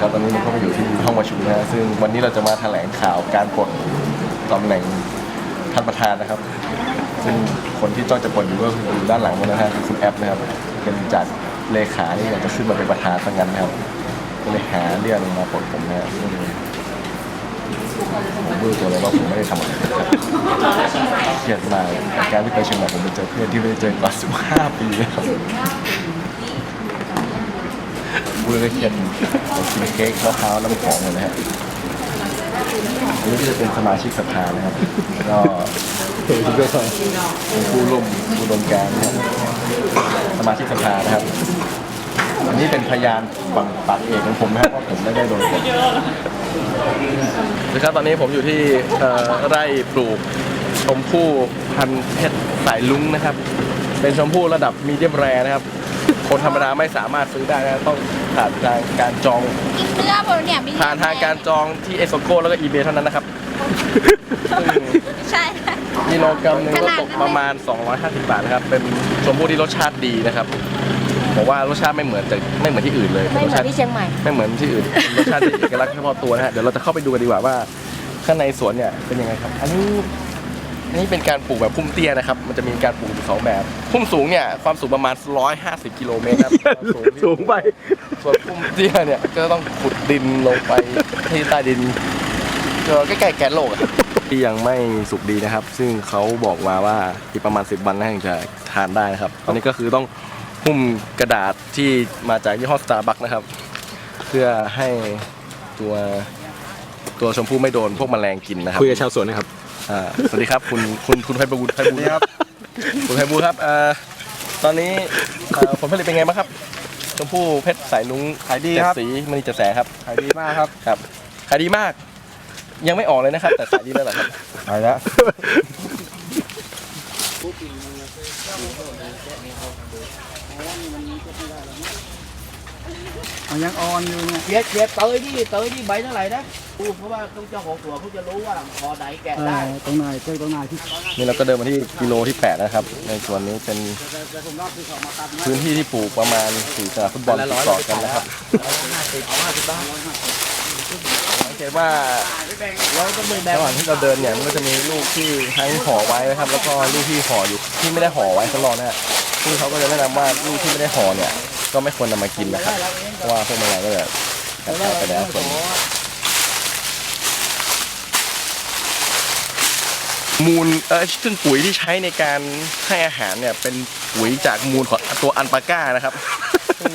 ครับตอนนี้เราก็มาอยู่ที่ห้องประชุมนะฮะซึ่งวันนี้เราจะมาแถลงข่าวการปลดตำแหน่งท่านประธานนะครับ ซึ่งคนที่จ้องจะปลดอยู่ก็คืออยู่ด้านหลังนู้นนะฮะคือคุณแอปนะครับ เป็นจากเลขาที่อยากจะขึ้นมาเป็นประธานซะงั้นนะครับก็เลยหาเรื่องมาปลดผมนะฮะซึ่งผมรู้ตัวเลยว่าผมไม่ได้ทำอะไรผิดครับเครียดมากการที่ไปเชียงใหม่ผมไปเจอเพื่อนที่ไม่ได้เจอกันมา15ปีนะครับพูด เลยเครียดผมกินเค้กมะพร้าวน้ำหอมเลยนะฮะอันนี้ก็จะเป็นสมาชิกสภานะครับ ก็เป็นผู้ร่วมผู้ร่วมการนะครับสมาชิกสภานะครับ อันนี้เป็นพยานฝั่งปากเอกของผมนะครับว่าผมไม่ได้โดนกดนะครับตอนนี้ผมอยู่ที่เอ่อไร่ปลูกชมพู่พันธุ์เพชรสายลุ้งนะครับ เป็นชมพู่ระดับมีเดียมแรนะครับ คนธรรมดาไม่สามารถซื้อได้นะต้องผ่านทางการจองกินเสื้อบนเนี่ยไม่ผ่านทางการจองที่เอสโกแล้วก็อีเบเท่านั้นนะครับซึ่ง ใช่ค่ะ กิโลกรัมหนึงขก็นาดนั้นตกประมาณ 250 บาทนะครับ เป็นชมพู่ที่รสชาติดีนะครับผมว่ารสชาติไม่เหมือนแต่ไม่เหมือนที่อื่นเลยไม่เหมืรสอชานติที่เชียงใหม่ ไม่เหมือนที่อื่นรสชาติเป็นเอกลักษณ์เฉพาะตัวนะฮะเดี๋ยวเราจะเข้าไปดูกันดีกว่าว่า ข้างในสวนเนี่ยเป็นยังไงครับ อันนี้อั นนี้เป็นการปลูกแบบพุ่มเตี้ยนะครับ มันจะมีการปลูกอยู่สองแบบ พุ่มสูงเนี่ยความสูงประมาณ 150 กิโลเมตรครับความสูงที่สูงไป ส่วนพุ่มเตี้ยเนี่ยก็ต้องขุดดินลงไปที่ใต้ดินก็ใกล้ๆแกนโลกอะที่ยังไม่สุกดีนะครับ ซึ่งเขาบอกมาว่าอีกประมาณ 10 วันน่าจะทานได้นะครับตอนนี้ก็คือต้องหุ้มกระดาษที่มาจากยี่ห้อ Starbucks นะครับ เพื่อให้ตัวตัวชมพู่ไม่โดนพวกแมลงกินนะครับคุยกับชาวสวนนะครับ อ่าสวัสดีครับคุณคุณคุณไพบูลย์ไพบูลย์ครับคุณไพบูลย์ครับเอ่อตอนนี้เอ่อผลผลิตเป็นไงบ้างครับชมพู่เพชรสายลุงขายดีครับเจ็สีมณีเจ็ดแสครับขายดีมากครับครับขายดีมาก ยังไม่ออกเลยนะครับ แต่ขายดีแล้วเหรอครับ ขายแล้ว มันยังออนอยู่เนี่ยเย็ดเย็ดเตยดิเตยดิใบเท่าไหร่นะดูเพราะว่าต้องเจ้าของสวนเขาจะรู้ว่าพอไหนแกะเอได้อตรงไหนเจอตรงไหนที่นี่เราก็เดินมาที่กิโลที่ 8 นะครับ ในส่วนนี้เป็นพื้นที่ที่ปลูกประมาณสี่สนามฟุตบอลติดต่อกันนะครับสังเกตว่าเราต้องไปแบ่งระหว่างที่เราเดินเนี่ยมันก็จะมีลูกที่ทั้งห่อไว้นะครับ แล้วก็ลูกที่ห่ออยู่ที่ไม่ได้ห่อไว้ข้างนอกนะฮะซึ่งเขาก็จะแนะนำว่าลูกที่ไม่ได้ห่อเนี่ย ก็ไม่ควรนำมากินนะครับเพราะว่าพวกแมลงก็จะกัดไปแล้วส่วนมูลเออซึ่งปุ๋ยที่ใช้ในการให้อาหารเนี่ย เป็นปุ๋ยจากมูลของตัวอันปาก้านะครับซึ่ง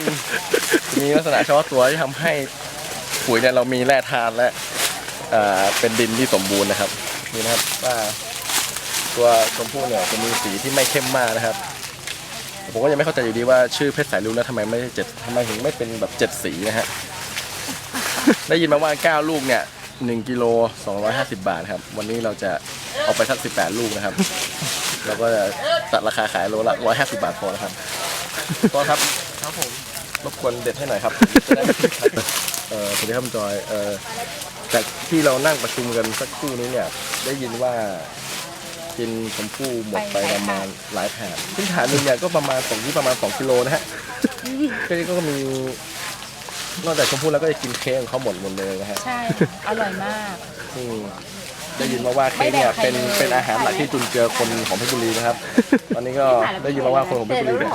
มีลักษณะเฉพาะตัวที่ทำให้ปุ๋ยเนี่ยเรามีแร่ธาตุและอ่าเป็นดินที่สมบูรณ์นะครับนี่นะครับว่าตัวชมพู่เนี่ยจะมีสีที่ไม่เข้มมากนะครับ ผมก็ยังไม่เข้าใจอยู่ดีว่าชื่อเพชรสายลุงแล้วทำไมไม่เจ็ดทำไมถึงไม่เป็นแบบเจ็ดสีนะฮะ ได้ยินมาว่า 9 ลูกเนี่ย1กิโล250 บาทครับ วันนี้เราจะเอาไปสัก 18 ลูกนะครับเราก็จะตัดราคาขายโลละ 150 บาทพอนะครับก็ครับ ครับผม รบกวนเด็ดให้หน่อยครับจะได้เออสวัสดีครับคุณจอยเออจากที่เรานั่งประชุมกันสักครู่นี้เนี่ย ได้ยินว่า กินชมพู่หมดไปประมาณหลายแผงซึ่งฐานหนึ่งเนี่ยก็ประมาณตกที่ประมาณ 2 กิโลนะฮะก็ก็มีนอกจากชมพู่แล้วก็จะกินเค้กของเขาหมดหมดเลยนะฮะใช่ อร่อยมากซึ่งได้ยินมาว่าเค้กเนี่ยเป็นเป็นอาหารหลักที่จุนเจือคนของเพชรบุรีนะครับ ตอนนี้ก็ได้ยินมาว่าคนของเพชรบุรีเนี่ย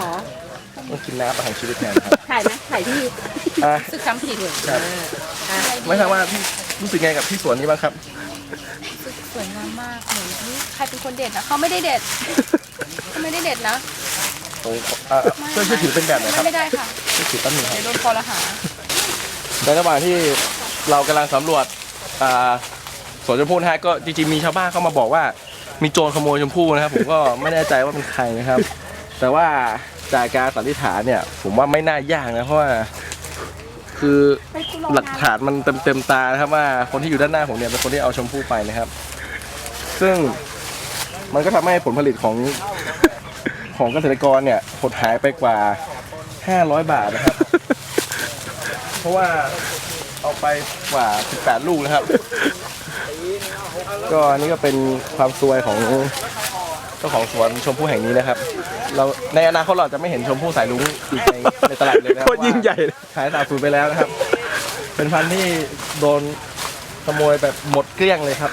ต้องกินน้ำประทังชีวิตแทนครับถ่ายไหมถ่ายที่อะสึกคำผิดครับไม่ทราบว่าพี่รู้สึกไงกับที่สวนนี้บ้างครับ สึกสวยงามมากเหมือนเฮ้ยใครเป็นคนเด็ดนะเขาไม่ได้เด็ดเขาไม่ได้เด็ดนะผมอ่าช่วยช่วยถือเป็นแบบหน่อยครับไม่ได้ค่ะช่วยถือแป๊บหนึงครับ เดี๋ยวโดนคอรหาในระหว่างที่เรากำลังสำรวจอ่าสวนชมพู่นะฮะก็จริงๆมีชาวบ้านเข้ามาบอกว่า มีโจรขโมยชมพู่นะครับ ผมก็ไม่แน่ใจว่าเป็นใครนะครับ แต่ว่าจากการสันนิษฐานเนี่ย ผมว่าไม่น่ายากนะเพราะว่า คือหลักฐานมันเต็มเต็มตานะครับว่าคนที่อยู่ด้านหน้าผมเนี่ยเป็นคนที่เอาชมพู่ไปนะครับ ซึ่งมันก็ทำให้ผลผลิตของของเกษตรกรเนี่ยหดหายไปกว่า 500 บาทนะครับ เพราะว่าเอาไปกว่า 18 ลูกนะครับ ก็อันนี้ก็เป็นความซวยของ เจ้าของสวนชมพู่แห่งนี้นะครับ เราในอนาคตเราจะไม่เห็นชมพู่สายลุงอีกในในตลาดเลยนะครับโคตรยิ่งใหญ่เลย ขายสาบสูญไปแล้วนะครับ เป็นพันธุ์ที่โดนขโมยแบบหมดเกลี้ยงเลยครับ